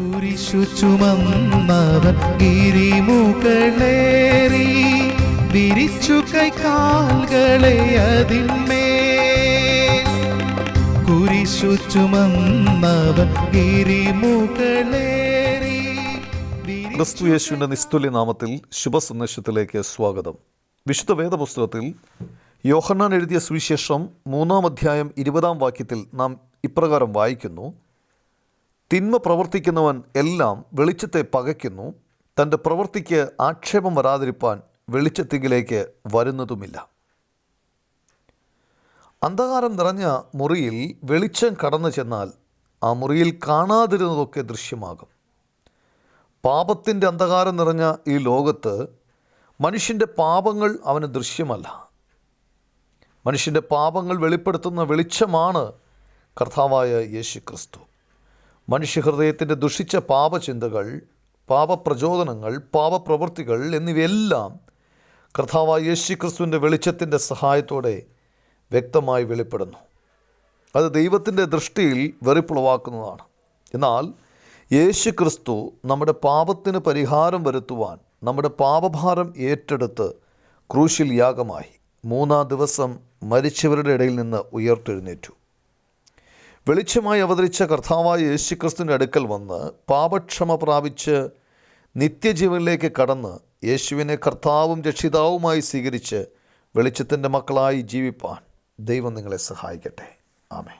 കുരിശു ഗിരിമുകളേറി വിരിച്ചു കൈക്കാൽകളെ അതിന്മേൽ കുരിശു ഗിരിമുകളേറി ക്രിസ്തു യേശുവിന്റെ നിസ്തുല്യ നാമത്തിൽ ശുഭസന്ദേശത്തിലേക്ക് സ്വാഗതം. വിശുദ്ധ വേദപുസ്തകത്തിൽ യോഹന്നാൻ എഴുതിയ സുവിശേഷം മൂന്നാം അധ്യായം ഇരുപതാം വാക്യത്തിൽ നാം ഇപ്രകാരം വായിക്കുന്നു. തിന്മ പ്രവർത്തിക്കുന്നവൻ എല്ലാം വെളിച്ചത്തെ പകയ്ക്കുന്നു. തന്റെ പ്രവൃത്തിക്ക് ആക്ഷേപം വരാതിരിപ്പാൻ വെളിച്ചത്തിങ്കിലേക്ക് വരുന്നതുമില്ല. അന്ധകാരം നിറഞ്ഞ മുറിയിൽ വെളിച്ചം കടന്നു ചെന്നാൽ ആ മുറിയിൽ കാണാതിരുന്നതൊക്കെ ദൃശ്യമാകും. പാപത്തിന്റെ അന്ധകാരം നിറഞ്ഞ ഈ ലോകത്ത് മനുഷ്യന്റെ പാപങ്ങൾ അവന് ദൃശ്യമല്ല. മനുഷ്യന്റെ പാപങ്ങൾ വെളിപ്പെടുത്തുന്ന വെളിച്ചമാണ് കർത്താവായ യേശു ക്രിസ്തു മനുഷ്യഹൃദയത്തിന്റെ ദുഷിച്ച പാപചിന്തകൾ പാപപ്രചോദനങ്ങൾ പാപപ്രവൃത്തികൾ എന്നിവയെല്ലാം കർത്താവായ യേശു ക്രിസ്തുവിന്റെ വെളിച്ചത്തിന്റെ സഹായത്തോടെ വ്യക്തമായി വെളിപ്പെടുന്നു. അത് ദൈവത്തിന്റെ ദൃഷ്ടിയിൽ വെറിപ്പുളവാക്കുന്നതാണ്. എന്നാൽ യേശു ക്രിസ്തു നമ്മുടെ പാപത്തിന് പരിഹാരം വരുത്തുവാൻ നമ്മുടെ പാപഭാരം ഏറ്റെടുത്ത് ക്രൂശിൽ യാഗമായി മൂന്നാം ദിവസം മരിച്ചവരുടെ ഇടയിൽ നിന്ന് ഉയർത്തെഴുന്നേറ്റു. വെളിച്ചമായി അവതരിച്ച കർത്താവായ യേശുക്രിസ്തുവിന്റെ അടുക്കൽ വന്ന് പാപക്ഷമ പ്രാപിച്ച് നിത്യജീവനിലേക്ക് കടന്ന് യേശുവിനെ കർത്താവും രക്ഷിതാവുമായി സ്വീകരിച്ച് വെളിച്ചത്തിന്റെ മക്കളായി ജീവിപ്പാൻ ദൈവം നിങ്ങളെ സഹായിക്കട്ടെ. ആമേ